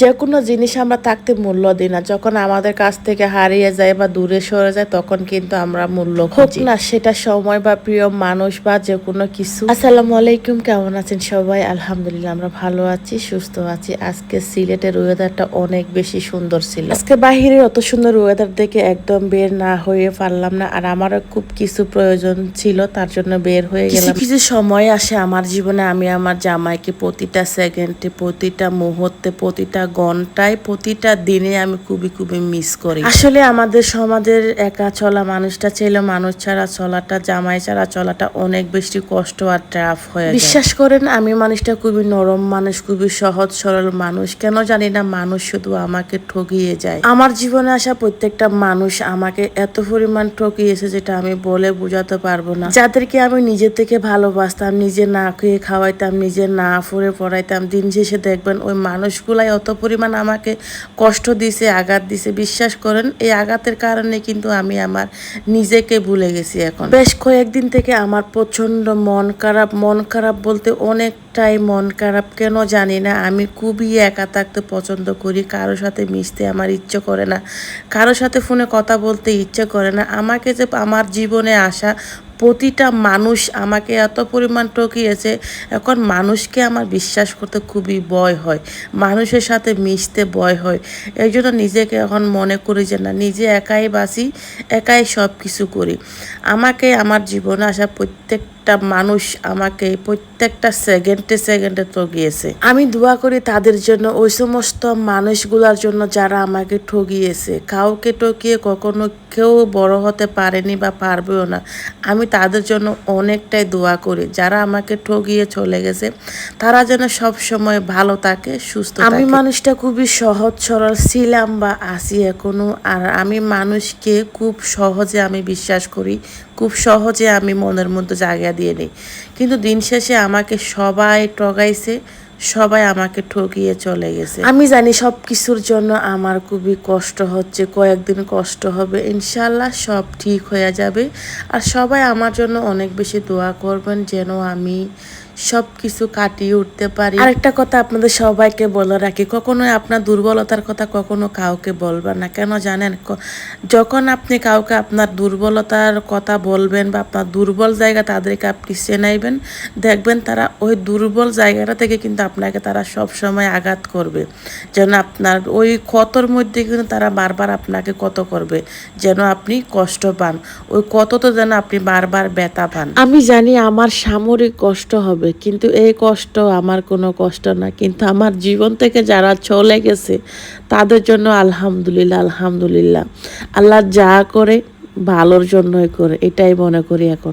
যে কোনো জিনিস আমরা থাকতে মূল্য দিই না। যখন আমাদের কাছ থেকে হারিয়ে যায় বা দূরে সরে যায় তখন কিন্তু আমরা মূল্য হোক না সেটা সময় বা প্রিয় মানুষ বা যে কোনো কিছু। আসসালামু আলাইকুম কেমন আছেন সবাই? আলহামদুলিল্লাহ আমরা ভালো আছি সুস্থ আছি। আজকে সিলেটের ওয়েদারটা অনেক বেশি সুন্দর ছিল। আজকে বাহিরের অত সুন্দর ওয়েদার দেখে একদম বের না হয়ে পারলাম না। আর আমারও খুব কিছু প্রয়োজন ছিল তার জন্য বের হয়ে গেলাম। কিছু সময় আসে আমার জীবনে। আমি আমার জামাইকে প্রতিটা সেকেন্ডে প্রতিটা মুহূর্তে প্রতিটা ঘন্টায় প্রতিটা দিনে আমি খুবই খুবই মিস করি। আসলে আমাদের সমাজের একা চলা মানুষটা ছিল মানুষ ছাড়া চলাটা জামাই ছাড়া চলাটা অনেক বেশি কষ্ট আর ট্রাফ হয়ে বিশ্বাস করেন আমি মানুষটা খুবই নরম মানুষ খুবই সহজ সরল মানুষ। কেন জানি না মানুষ শুধু আমাকে ঠকিয়ে যায়। আমার জীবনে আসা প্রত্যেকটা মানুষ আমাকে এত পরিমাণ ঠকিয়েছে যেটা আমি বলে বোঝাতে পারব না। যাদেরকে আমি নিজে থেকে ভালোবাসতাম নিজে না খেয়ে খাওয়াইতাম নিজে না ফুরে পড়াইতাম দিন শেষে দেখবেন ওই মানুষগুলাই অত পরিমাণ আমাকে কষ্ট দিছে, আঘাত দিছে, বিশ্বাস করেন, এই আঘাতের কারণে কিন্তু আমি আমার নিজেকে ভুলে গেছি এখন। বেশ কয়েকদিন থেকে আমার প্রচণ্ড মন খারাপ মন খারাপ বলতে অনেক অনেকটাই মন খারাপ, কেন জানি না। আমি খুবই একা থাকতে পছন্দ করি, কারও সাথে মিশতে আমার ইচ্ছে করে না, কারও সাথে ফোনে কথা বলতে ইচ্ছে করে না। আমাকে যে আমার জীবনে আসা প্রতিটা মানুষ আমাকে এত পরিমাণ ঠকিয়েছে। এখন মানুষকে আমার বিশ্বাস করতে খুবই ভয় হয়। মানুষের সাথে মিশতে ভয় হয়। এই জন্য নিজেকে এখন মনে করি যে, না, নিজে একাই বাঁচি, একাই সব কিছু করি। আমাকে আমার জীবনে আসা প্রত্যেকটা মানুষ আমাকে প্রত্যেকটা সেকেন্ডে সেকেন্ডে ঠকিয়েছে আমি দোয়া করি তাদের জন্য ওই সমস্ত মানুষগুলোর জন্য যারা আমাকে ঠকিয়েছে কাউকে ঠকিয়ে কখনো কেউ বড় হতে পারেনি বা পারবেও না। আমি তাদের জন্য অনেকটাই দোয়া করি। যারা আমাকে ঠকিয়ে চলে গেছে তারা যেন সব সময় ভালো থাকে সুস্থ আমি মানুষটা খুবই সহজ সরল ছিলাম বা আছি এখনও। আর আমি মানুষকে খুব সহজে আমি বিশ্বাস করি। খুব সহজে আমি মনের মধ্যে জায়গা দিয়ে নিই। কিন্তু দিন শেষে আমাকে সবাই টগাইছে সবাই আমাকে ঠকিয়ে চলে গেছে। আমি জানি সব কিছুর জন্য আমার খুবই কষ্ট হচ্ছে, কয়েকদিন কষ্ট হবে ইনশাল্লাহ সব ঠিক হয়ে যাবে। আর সবাই আমার জন্য অনেক বেশি দোয়া করবেন যেন আমি সব কিছু কাটিয়ে উঠতে পারি। আরেকটা কথা আপনাদের সবাইকে বলে রাখি কখনোই আপনার দুর্বলতার কথা কখনো কাউকে বলবেন না। কেন জানেন যখন আপনি কাউকে আপনার দুর্বলতার কথা বলবেন বা আপনার দুর্বল জায়গা তাদেরকে আপনি চেনাইবেন দেখবেন তারা ওই দুর্বল জায়গাটা থেকে কিন্তু আপনাকে তারা সব সময় আঘাত করবে। যেন আপনার ওই ক্ষতর মধ্যে কিন্তু তারা বারবার আপনাকে কত করবে যেন আপনি কষ্ট পান। ওই কত তো যেন আপনি বারবার ব্যথা পান। আমি জানি আমার সামরিক কষ্ট হবে। কিন্তু এই কষ্ট আমার কোনো কষ্ট না। কিন্তু আমার জীবন থেকে যারা চলে গেছে, তাদের জন্য আলহামদুলিল্লাহ আলহামদুলিল্লাহ। আল্লাহ যা করে ভালোর জন্যই করে, এটাই মনে করি এখন।